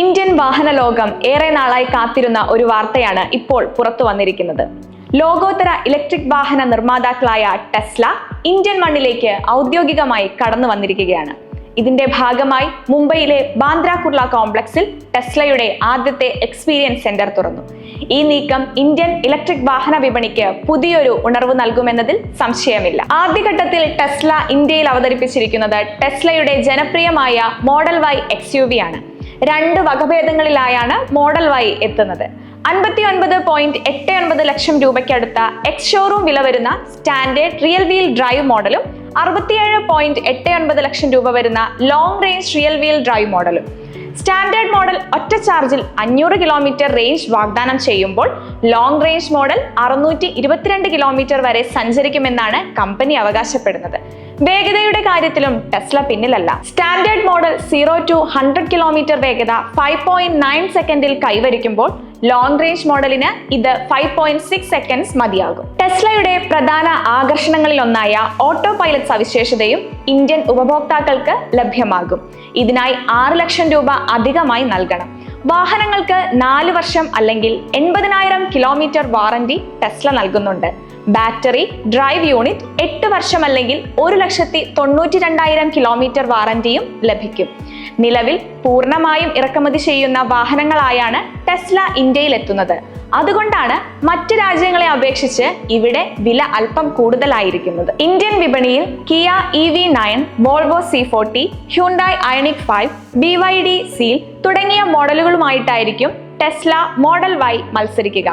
Indian വാഹന ലോകം ഏറെ നാളായി കാത്തിരുന്ന ഒരു വാർത്തയാണ് ഇപ്പോൾ പുറത്തു വന്നിരിക്കുന്നത്. ലോകോത്തര ഇലക്ട്രിക് വാഹന നിർമ്മാതാക്കളായ ടെസ്ല ഇന്ത്യൻ മണ്ണിലേക്ക് ഔദ്യോഗികമായി കടന്നു വന്നിരിക്കുകയാണ്. ഇതിന്റെ ഭാഗമായി മുംബൈയിലെ ബാന്ദ്ര കുർള കോംപ്ലക്സിൽ ടെസ്ലയുടെ ആദ്യത്തെ എക്സ്പീരിയൻസ് സെന്റർ തുറന്നു. ഈ നീക്കം ഇന്ത്യൻ ഇലക്ട്രിക് വാഹന വിപണിക്ക് പുതിയൊരു ഉണർവ് നൽകുമെന്നതിൽ സംശയമില്ല. ആദ്യഘട്ടത്തിൽ ടെസ്ല ഇന്ത്യയിൽ അവതരിപ്പിച്ചിരിക്കുന്നത് ടെസ്ലയുടെ ജനപ്രിയമായ model Y X U V ആണ്. രണ്ട് വകഭേദങ്ങളിലായാണ് മോഡൽ വൈ എത്തുന്നത്. അൻപത്തി ഒൻപത് പോയിന്റ് എട്ട് ഒൻപത് ലക്ഷം രൂപയ്ക്കടുത്ത എക്സ് ഷോറൂം വില വരുന്ന സ്റ്റാൻഡേർഡ് റിയൽ വീൽ ഡ്രൈവ് മോഡലും അറുപത്തിയേഴ് പോയിന്റ് എട്ട് ഒൻപത് ലക്ഷം രൂപ വരുന്ന long range rear wheel drive മോഡലും. സ്റ്റാൻഡേർഡ് മോഡൽ ഒറ്റ ചാർജിൽ അഞ്ഞൂറ് കിലോമീറ്റർ റേഞ്ച് വാഗ്ദാനം ചെയ്യുമ്പോൾ ലോങ് റേഞ്ച് മോഡൽ അറുന്നൂറ്റി കിലോമീറ്റർ വരെ സഞ്ചരിക്കുമെന്നാണ് കമ്പനി അവകാശപ്പെടുന്നത്. വേഗതയുടെ കാര്യത്തിലും Tesla പിന്നിലല്ല. Standard model zero to hundred kilometre വേഗത ഫൈവ് പോയിന്റ് നയൻ സെക്കൻഡിൽ കൈവരിക്കുമ്പോൾ ലോങ് റേഞ്ച് മോഡലിന് ഇത് ഫൈവ് പോയിന്റ് സിക്സ് സെക്കൻഡ്സ് മതിയാകും. ടെസ്ലയുടെ പ്രധാന ആകർഷണങ്ങളിൽ ഒന്നായ ഓട്ടോ പൈലറ്റ് സവിശേഷതയും ഇന്ത്യൻ ഉപഭോക്താക്കൾക്ക് ലഭ്യമാകും. ഇതിനായി ആറ് ലക്ഷം രൂപ അധികമായി നൽകണം. വാഹനങ്ങൾക്ക് നാല് വർഷം അല്ലെങ്കിൽ എൺപതിനായിരം കിലോമീറ്റർ വാറന്റി ടെസ്ല നൽകുന്നുണ്ട്. ബാറ്ററി ഡ്രൈവ് യൂണിറ്റ് എട്ട് വർഷം അല്ലെങ്കിൽ ഒരു ലക്ഷത്തി തൊണ്ണൂറ്റി രണ്ടായിരം കിലോമീറ്റർ വാറന്റിയും ലഭിക്കും. നിലവിൽ പൂർണമായും ഇറക്കുമതി ചെയ്യുന്ന വാഹനങ്ങളായാണ് ടെസ്ല ഇന്ത്യയിൽ എത്തുന്നത് അതുകൊണ്ടാണ് മറ്റ് രാജ്യങ്ങളെ അപേക്ഷിച്ച് ഇവിടെ വില അല്പം കൂടുതലായിരിക്കുന്നത്. ഇന്ത്യൻ വിപണിയിൽ Kia E V nine Volvo C forty Hyundai Ioniq five B Y D Seal തുടങ്ങിയ മോഡലുകളുമായിട്ടായിരിക്കും ടെസ്ല മോഡൽ വൈ മത്സരിക്കുക.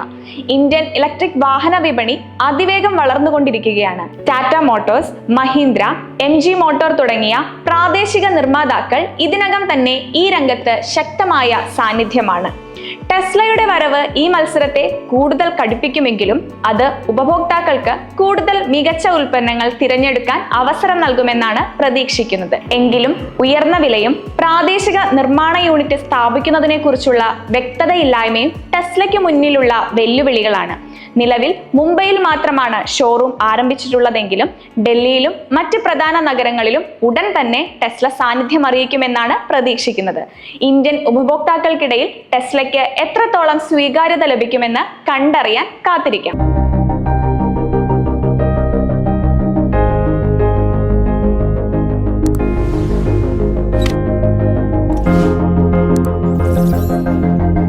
ഇന്ത്യൻ ഇലക്ട്രിക് വാഹന വിപണി അതിവേഗം വളർന്നുകൊണ്ടിരിക്കുകയാണ്. Tata Motors Mahindra M G motor തുടങ്ങിയ പ്രാദേശിക നിർമ്മാതാക്കൾ ഇതിനകം തന്നെ ഈ രംഗത്ത് ശക്തമായ സാന്നിധ്യമാണ്. ടെസ്ലയുടെ വരവ് ഈ മത്സരത്തെ കൂടുതൽ കടുപ്പിക്കുമെങ്കിലും അത് ഉപഭോക്താക്കൾക്ക് കൂടുതൽ മികച്ച ഉൽപ്പന്നങ്ങൾ തിരഞ്ഞെടുക്കാൻ അവസരം നൽകുമെന്നാണ് പ്രതീക്ഷിക്കുന്നത്. എങ്കിലും ഉയർന്ന വിലയും പ്രാദേശിക നിർമ്മാണ യൂണിറ്റ് സ്ഥാപിക്കുന്നതിനെ കുറിച്ചുള്ള വ്യക്തതയില്ലായ്മയും ടെസ്ലയ്ക്ക് മുന്നിലുള്ള വെല്ലുവിളികളാണ്. നിലവിൽ മുംബൈയിൽ മാത്രമാണ് ഷോറൂം ആരംഭിച്ചിട്ടുള്ളതെങ്കിലും ഡൽഹിയിലും മറ്റ് പ്രധാന നഗരങ്ങളിലും ഉടൻ തന്നെ ടെസ്ല സാന്നിധ്യം അറിയിക്കുമെന്നാണ് പ്രതീക്ഷിക്കുന്നത്. ഇന്ത്യൻ ഉപഭോക്താക്കൾക്കിടയിൽ ടെസ്ലയ്ക്ക് എത്രത്തോളം സ്വീകാര്യത ലഭിക്കുമെന്ന് കണ്ടറിയാൻ കാത്തിരിക്കാം.